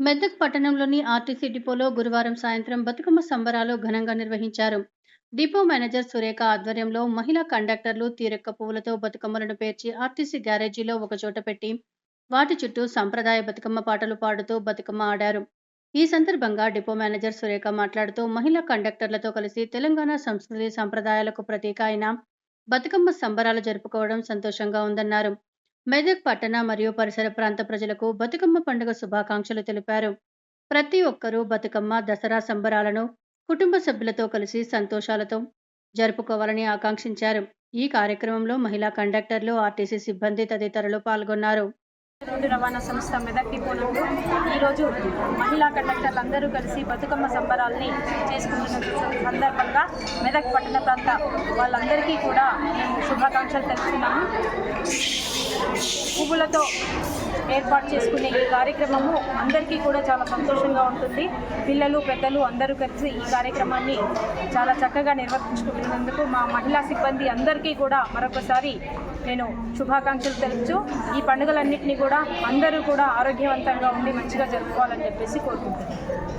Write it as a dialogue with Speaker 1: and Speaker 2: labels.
Speaker 1: మెదక్ పట్టణంలోని ఆర్టీసీ డిపోలో గురువారం సాయంత్రం బతుకమ్మ సంబరాలు ఘనంగా నిర్వహించారు. డిపో మేనేజర్ సురేఖ ఆధ్వర్యంలో మహిళా కండక్టర్లు తీరెక్క పువ్వులతో బతుకమ్మలను పేర్చి ఆర్టీసీ గ్యారేజీలో ఒకచోట పెట్టి వాటి చుట్టూ సంప్రదాయ బతుకమ్మ పాటలు పాడుతూ బతుకమ్మ ఆడారు. ఈ సందర్భంగా డిపో మేనేజర్ సురేఖ మాట్లాడుతూ మహిళా కండక్టర్లతో కలిసి తెలంగాణ సంస్కృతి సంప్రదాయాలకు ప్రతీక అయిన బతుకమ్మ సంబరాలు జరుపుకోవడం సంతోషంగా ఉందన్నారు. మెదక్ పట్టణ మరియు పరిసర ప్రాంత ప్రజలకు బతుకమ్మ పండుగ శుభాకాంక్షలు తెలిపారు. ప్రతి ఒక్కరూ బతుకమ్మ దసరా సంబరాలను కుటుంబ సభ్యులతో కలిసి సంతోషాలతో జరుపుకోవాలని ఆకాంక్షించారు. ఈ కార్యక్రమంలో మహిళా కండక్టర్లు ఆర్టీసీ సిబ్బంది తదితరులు పాల్గొన్నారు.
Speaker 2: రోడ్డు రవాణా సంస్థ మెదక్ డిపో ఈరోజు మహిళా కండక్టర్లు అందరూ కలిసి బతుకమ్మ సంబరాల్ని చేసుకుంటున్న సందర్భంగా మెదక్ పట్టణ ప్రాంత వాళ్ళందరికీ కూడా మేము శుభాకాంక్షలు తెలుస్తున్నాము పువ్వులతో ఏర్పాటు చేసుకునే ఈ కార్యక్రమము అందరికీ కూడా చాలా సంతోషంగా ఉంటుంది. పిల్లలు పెద్దలు అందరూ కలిసి ఈ కార్యక్రమాన్ని చాలా చక్కగా నిర్వర్తించుకుంటున్నందుకు మా మహిళా సిబ్బంది అందరికీ కూడా మరొకసారి నేను శుభాకాంక్షలు తెలుపుతూ ఈ పండుగలన్నింటినీ కూడా అందరూ కూడా ఆరోగ్యవంతంగా ఉండి మంచిగా జరుపుకోవాలని చెప్పేసి కోరుకుంటున్నాను.